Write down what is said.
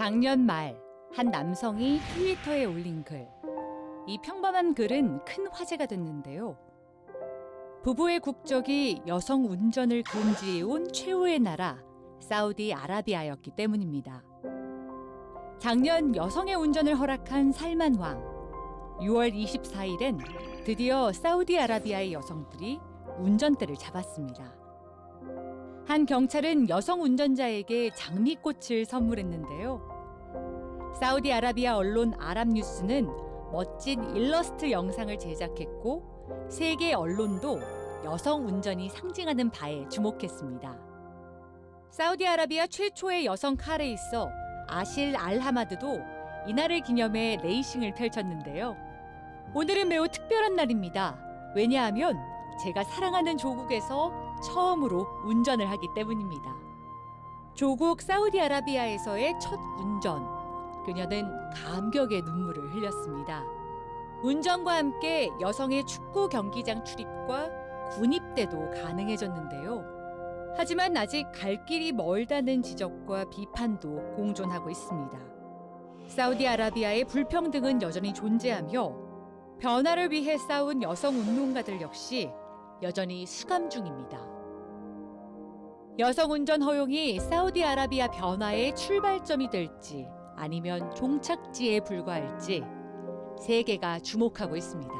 작년 말 한 남성이 트위터에 올린 글. 이 평범한 글은 큰 화제가 됐는데요. 부부의 국적이 여성 운전을 금지해온 최후의 나라 사우디 아라비아였기 때문입니다. 작년 여성의 운전을 허락한 살만 왕. 6월 24일엔 드디어 사우디아라비아의 여성들이 운전대를 잡았습니다. 한 경찰은 여성 운전자에게 장미꽃을 선물했는데요. 사우디아라비아 언론 아랍뉴스는 멋진 일러스트 영상을 제작했고 세계 언론도 여성 운전이 상징하는 바에 주목했습니다. 사우디아라비아 최초의 여성 카레이서 아실 알하마드도 이날을 기념해 레이싱을 펼쳤는데요. 오늘은 매우 특별한 날입니다. 왜냐하면 제가 사랑하는 조국에서 처음으로 운전을 하기 때문입니다. 조국 사우디아라비아에서의 첫 운전. 그녀는 감격의 눈물을 흘렸습니다. 운전과 함께 여성의 축구 경기장 출입과 군입대도 가능해졌는데요. 하지만 아직 갈 길이 멀다는 지적과 비판도 공존하고 있습니다. 사우디아라비아의 불평등은 여전히 존재하며 변화를 위해 싸운 여성 운동가들 역시 여전히 수감 중입니다. 여성 운전 허용이 사우디아라비아 변화의 출발점이 될지 아니면 종착지에 불과할지 세계가 주목하고 있습니다.